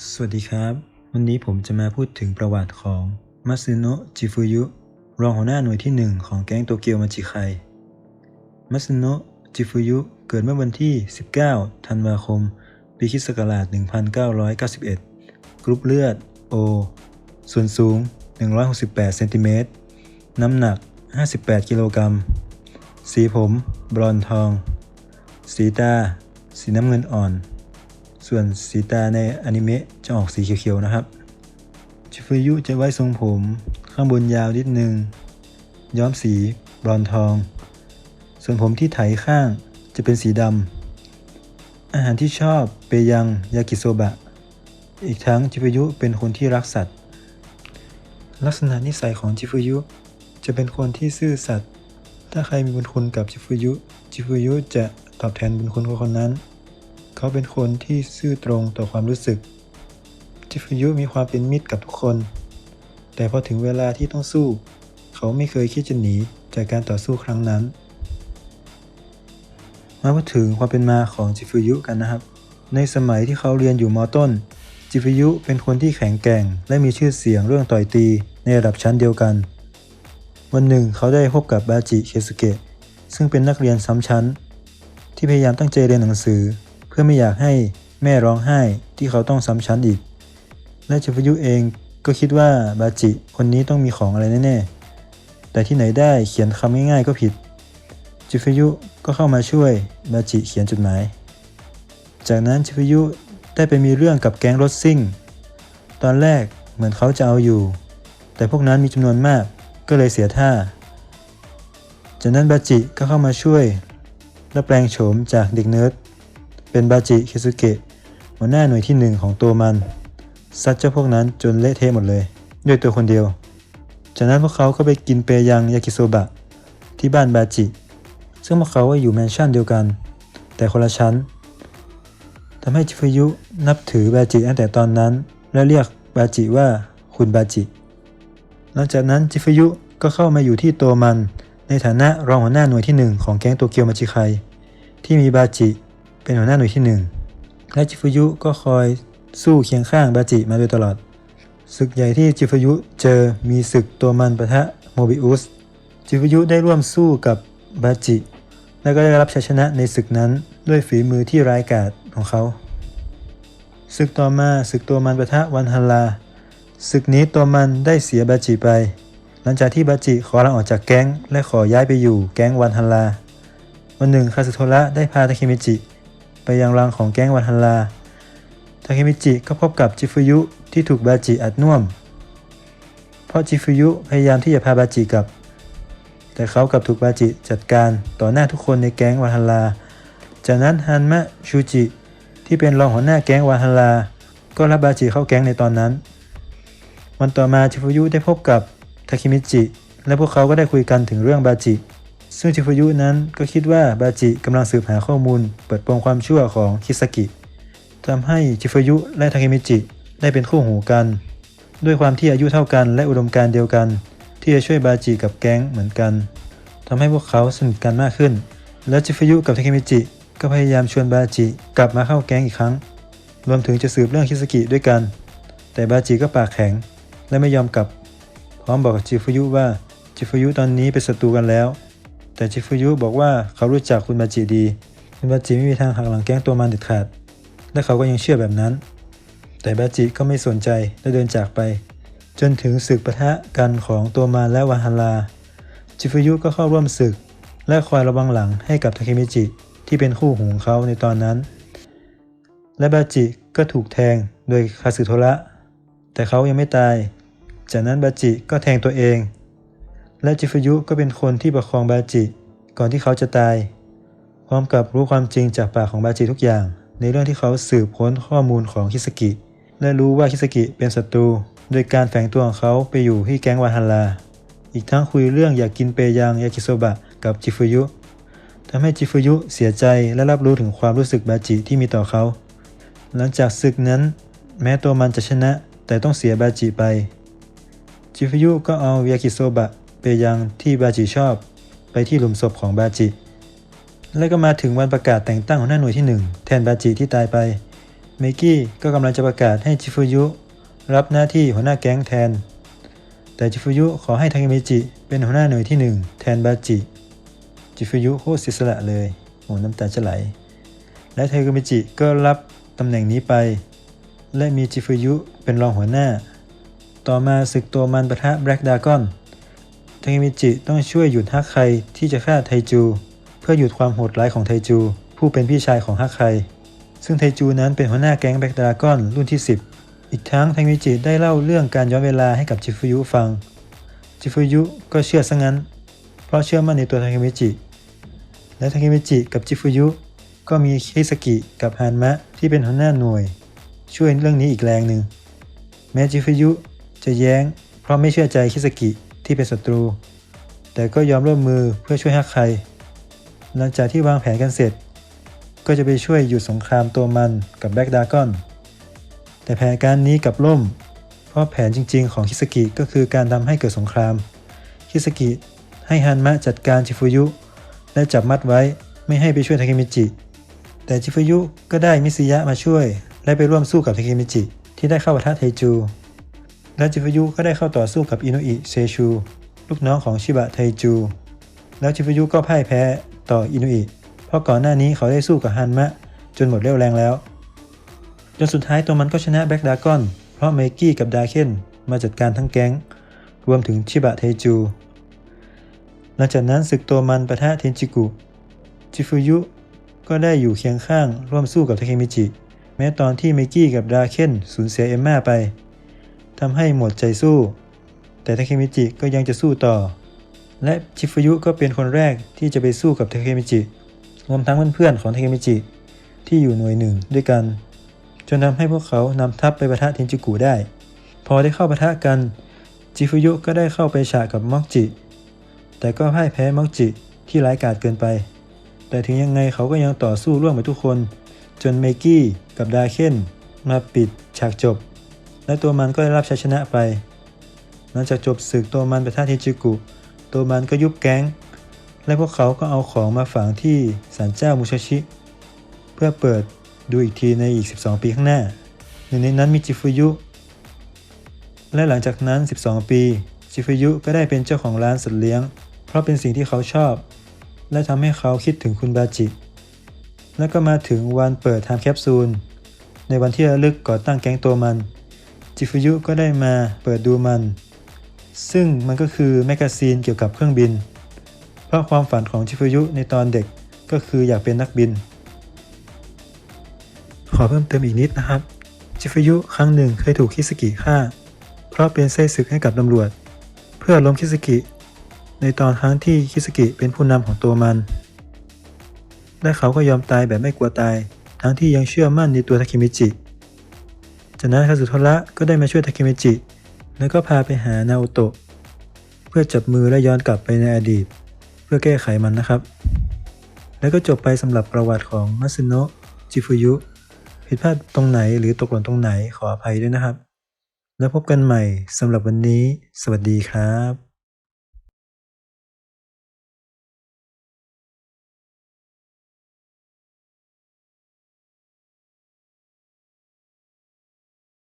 สวัสดีครับ วันนี้ผมจะมาพูดถึงประวัติของมัตสึโนะจิฟุยุ รองหัวหน้าหน่วยที่ 1 ของแก๊งโตเกียวมาจิไคมัตสึโนะจิฟุยุเกิดเมื่อวันที่ 19 ธันวาคม ปีคิสต์ศักราช 1991 กรุ๊ปเลือด O ส่วนสูง 168 เซนติเมตร น้ำหนัก 58 กิโลกรัม สีผมบลอนด์ทอง สีตา สีน้ำเงินอ่อน ส่วนสีตาในอนิเมะจะออกสีเขียวๆนะครับ ชิฟุยุจะไว้ทรงผมข้างบนยาวนิดนึง ย้อมสีบรอนทอง ส่วนผมที่ไถข้างจะเป็นสีดำ อาหารที่ชอบเปยังยากิโซบะ อีกทั้งจิฟุยุเป็นคนที่รักสัตว์ ลักษณะนิสัยของจิฟุยุจะเป็นคนที่ซื่อสัตย์ ถ้าใครมีบุญคุณกับจิฟุยุ จิฟุยุจะตอบแทนบุญคุณของคนนั้น เขาเป็นคนที่ซื่อตรงต่อความรู้สึก จิฟยุมีความเป็นมิตรกับทุกคน แต่พอถึงเวลาที่ต้องสู้ เขาไม่เคยคิดจะหนีจากการต่อสู้ครั้งนั้น มาพูดถึงความเป็นมาของจิฟยุกันนะครับ ในสมัยที่เขาเรียนอยู่มอต้น จิฟยุเป็นคนที่แข็งแกร่ง และมีชื่อเสียงเรื่องต่อยตีในระดับชั้นเดียวกัน วันหนึ่งเขาได้พบกับบาจิเคสุเกะซึ่งเป็นนักเรียนซ้ำชั้น ที่พยายามตั้งใจเรียนหนังสือ เพื่อไม่อยากให้แม่ร้องไห้ที่เขาต้องซ้ำชั้นอีก และจิฟยุเองก็คิดว่าบาจิคนนี้ต้องมีของอะไรแน่ๆ แต่ที่ไหนได้เขียนคำง่ายๆก็ผิด จิฟยุก็เข้ามาช่วยบาจิเขียนจดหมาย จากนั้นจิฟยุได้ไปมีเรื่องกับแก๊งรถซิ่ง ตอนแรกเหมือนเขาจะเอาอยู่ แต่พวกนั้นมีจำนวนมากก็เลยเสียท่า จากนั้นบาจิก็เข้ามาช่วยและแปลงโฉมจากเด็กเนิร์ด เป็นบาจิเคสุเกะหัวหน้าหน่วยที่หนึ่งของตัวมันซัดเจ้าพวกนั้นจนเละเทะหมดเลยด้วยตัวคนเดียว จากนั้นพวกเขาก็ไปกินเปยังยากิโซบะ ที่บ้านบาจิ ซึ่งพวกเขาอยู่แมนชั่นเดียวกัน แต่คนละชั้นทำให้จิฟยุนับถือบาจิตั้งแต่ตอนนั้น และเรียกบาจิว่าคุณบาจิ หลังจากนั้นจิฟยุก็เข้ามาอยู่ที่ตัวมัน ในฐานะรองหัวหน้าหน่วยที่1ของแก๊งโตเกียวมาจิไคที่มีบาจิ เป็นหัวหน้าหน่วยที่ 1 และจิฟุยุก็คอยสู้เคียงข้างบาจิมาโดยตลอด ศึกใหญ่ที่จิฟุยุเจอมีศึกตัวมันปะทะโมบิอุส จิฟุยุได้ร่วมสู้กับบาจิ และก็ได้รับชัยชนะในศึกนั้นด้วยฝีมือที่ร้ายกาจของเขา ศึกต่อมาศึกตัวมันปะทะวันฮันลา ศึกนี้ตัวมันได้เสียบาจิไป หลังจากที่บาจิขอลาออกจากแก๊ง และขอย้ายไปอยู่แก๊งวันฮันลา วันหนึ่งคาสึโทระได้พาทาเคมิจิ ไปยังรังของแก๊งวันฮันลา ทาเคมิจิก็พบกับจิฟุยุที่ถูกบาจิอัดน่วม เพราะจิฟุยุพยายามที่จะพาบาจิกลับ แต่เขากลับถูกบาจิจัดการต่อหน้าทุกคนในแก๊งวันฮันลา จากนั้นฮันมะชูจิที่เป็นรองหัวหน้าแก๊งวันฮันลา ก็รับบาจิเข้าแก๊งในตอนนั้น วันต่อมาจิฟุยุได้พบกับทาเคมิจิและพวกเขาก็ได้คุยกันถึงเรื่องบาจิ ซึ่งจิฟุยุนั้นก็คิดว่าบาจิกำลังสืบหาข้อมูล เปิดโปงความชั่วของคิสกิทำให้จิฟุยุและทาเคมิจิได้เป็นคู่หูกัน ด้วยความที่อายุเท่ากันและอุดมการเดียวกัน ที่จะช่วยบาจิกับแก๊งเหมือนกันทำให้พวกเขาสนิทกันมากขึ้น และจิฟุยุกับทาเคมิจิก็พยายามชวนบาจิกลับมาเข้าแก๊งอีกครั้ง รวมถึงจะสืบเรื่องคิสกิด้วยกัน แต่บาจิก็ปากแข็งและไม่ยอมกลับ พร้อมบอกกับจิฟุยุว่าจิฟุยุตอนนี้เป็นศัตรูกันแล้ว แต่จิฟุยุบอกว่าเขารู้จักคุณบาจิดี คุณบาจิไม่มีทางหักหลังแก๊งตัวมันเด็ดขาด และเขาก็ยังเชื่อแบบนั้น แต่บาจิก็ไม่สนใจและเดินจากไป จนถึงศึกปะทะกันของตัวมันและวาฮันลาจิฟุยุก็เข้าร่วมศึก และคอยระวังหลังให้กับทาเคมิจิที่เป็นคู่หูของเขาในตอนนั้น และบาจิก็ถูกแทงโดยคาสึโทระ แต่เขายังไม่ตาย จากนั้นบาจิก็แทงตัวเอง และจิฟุยุก็เป็นคนที่ประคองบาจิ ก่อนที่เขาจะตาย พร้อมกับรู้ความจริงจากปากของบาจิทุกอย่าง ในเรื่องที่เขาสืบค้นข้อมูลของคิสกิ และรู้ว่าคิสกิเป็นศัตรู โดยการแฝงตัวของเขาไปอยู่ที่แก๊งวาฮันลาอีกทั้งคุยเรื่องอยากกินเปยังยากิโซบะกับจิฟุยุทำให้จิฟุยุเสียใจและรับรู้ถึงความรู้สึกบาจิที่มีต่อเขา หลังจากศึกนั้น แม้ตัวมันจะชนะ แต่ต้องเสียบาจิไป จิฟยุก็เอายากิโซบะไปยังที่บาจิชอบ ไปที่หลุมศพของบาจิ และก็มาถึงวันประกาศแต่งตั้งหัวหน้าหน่วยที่ 1 แทนบาจิที่ตายไป เมกี้ก็กำลังจะประกาศให้จิฟุยุ รับหน้าที่หัวหน้าแก๊งแทน แต่จิฟุยุขอให้ทาเมิจิเป็นหัวหน้าหน่วยที่หนึ่งแทนบาจิ จิฟุยุโคตรเสียสละเลยโอ้น้ำตาจะไหล และเทาเมิจิก็รับตำแหน่งนี้ไป และมีจิฟุยุเป็นรองหัวหน้า ต่อมาศึกตัวมันปะทะแบล็กดากอน ทาเคมิจิต้องช่วยหยุดฮักไคที่จะฆ่าไทจู เพื่อหยุดความโหดร้ายของไทจู ผู้เป็นพี่ชายของฮักไคซึ่งไทจูนั้นเป็นหัวหน้าแก๊งแบล็กดากอนรุ่นที่ 10 อีกทั้งทาเคมิจิได้เล่าเรื่องการย้อนเวลาให้กับจิฟุยุฟัง จิฟุยุก็เชื่อซะงั้น เพราะเชื่อมั่นในตัวทาเคมิจิ และทาเคมิจิกับจิฟุยุก็มีคิสกิกับฮานมะที่เป็นหัวหน้าหน่วย ช่วยเรื่องนี้อีกแรงหนึ่งแม้จิฟุยุจะแย้ง เพราะไม่เชื่อใจคิสกิ ที่เป็นศัตรู แต่ก็ยอมร่วมมือเพื่อช่วยฮักใคร หลังจากที่วางแผนกันเสร็จ ก็จะไปช่วยหยุดสงครามตัวมันกับแบล็กดากอน แต่แผนการนี้กับล่ม เพราะแผนจริง ๆ ของคิสกิก็คือการทำให้เกิดสงคราม คิสกิให้ฮันมะจัดการจิฟุยุ และจับมัดไว้ไม่ให้ไปช่วยทาเคมิจิ แต่จิฟุยุก็ได้มิซิยะมาช่วย และไปร่วมสู้กับทาเคมิจิที่ได้เข้าปะทะไทจู และจิฟยุก็ได้เข้าต่อสู้กับอินุอิเซชู ลูกน้องของชิบะไทจู แล้วจิฟยุก็พ่ายแพ้ต่ออินุอิเพราะก่อนหน้านี้เขาได้สู้กับฮันมะ จนหมดเรี่ยวแรงแล้ว จนสุดท้ายตัวมันก็ชนะแบล็กดากอน เพราะเมกี้กับดาเคนมาจัดการทั้งแก๊ง รวมถึงชิบะไทจู หลังจากนั้นศึกตัวมันประทะเทนจิกุ จิฟุยุก็ได้อยู่เคียงข้างร่วมสู้กับทาเคมิจิ แม้ตอนที่เมกี้กับดาเคนสูญเสียเอมม่าไป ทำให้หมดใจสู้ แต่ทาเคมิจิก็ยังจะสู้ต่อ และจิฟุยุก็เป็นคนแรกที่จะไปสู้กับทาเคมิจิ รวมทั้งเพื่อนๆของทาเคมิจิ ที่อยู่หน่วยหนึ่งด้วยกัน จนทำให้พวกเขานำทัพไปปะทะเทนจิกุได้ พอได้เข้าปะทะกัน จิฟุยุก็ได้เข้าไปฉากกับม็อกจิ แต่ก็พ่ายแพ้ม็อกจิที่ร้ายกาจเกินไป แต่ถึงยังไงเขาก็ยังต่อสู้ร่วมกับทุกคน จนเมกี้กับดาเคนมาปิดฉากจบ และตัวมันก็ได้รับชัยชนะไป หลังจากจบศึกตัวมันไปท่าเทนจิกุ ตัวมันก็ยุบแก๊ง และพวกเขาก็เอาของมาฝังที่ศาลเจ้ามุชาชิ เพื่อเปิดดูอีกทีในอีก 12 ปีข้างหน้า หนึ่งในนั้นมีจิฟุยุ และหลังจากนั้น 12 ปี จิฟุยุก็ได้เป็นเจ้าของร้านสัตว์เลี้ยง เพราะเป็นสิ่งที่เขาชอบ และทำให้เขาคิดถึงคุณบาจิ แล้วก็มาถึงวันเปิดไทม์แคปซูลในวันที่ระลึกก่อตั้งแก๊งตัวมัน จิฟุยุก็ได้มาเปิดดูมัน ซึ่งมันก็คือแมกกาซีนเกี่ยวกับเครื่องบิน เพราะความฝันของจิฟุยุในตอนเด็กก็คืออยากเป็นนักบิน ขอเพิ่มเติมอีกนิดนะครับ จิฟุยุครั้งหนึ่งเคยถูกคิสกิฆ่า เพราะเป็นไส้ศึกให้กับตำรวจ เพื่อล้มคิสกิ ในตอนครั้งที่คิสกิเป็นผู้นำของตัวมัน และเขาก็ยอมตายแบบไม่กลัวตาย ทั้งที่ยังเชื่อมั่นในตัวทาเคมิจิ จากนั้นคาสุโทระก็ได้มาช่วยทาเคมิจิ แล้วก็พาไปหานาโอโตะเพื่อจับมือและย้อนกลับไปในอดีต เพื่อแก้ไขมันนะครับ แล้วก็จบไปสำหรับประวัติของมัสึโนะจิฟุยุ ผิดพลาดตรงไหนหรือตกหล่นตรงไหนขออภัยด้วยนะครับ แล้วพบกันใหม่สำหรับวันนี้ สวัสดีครับ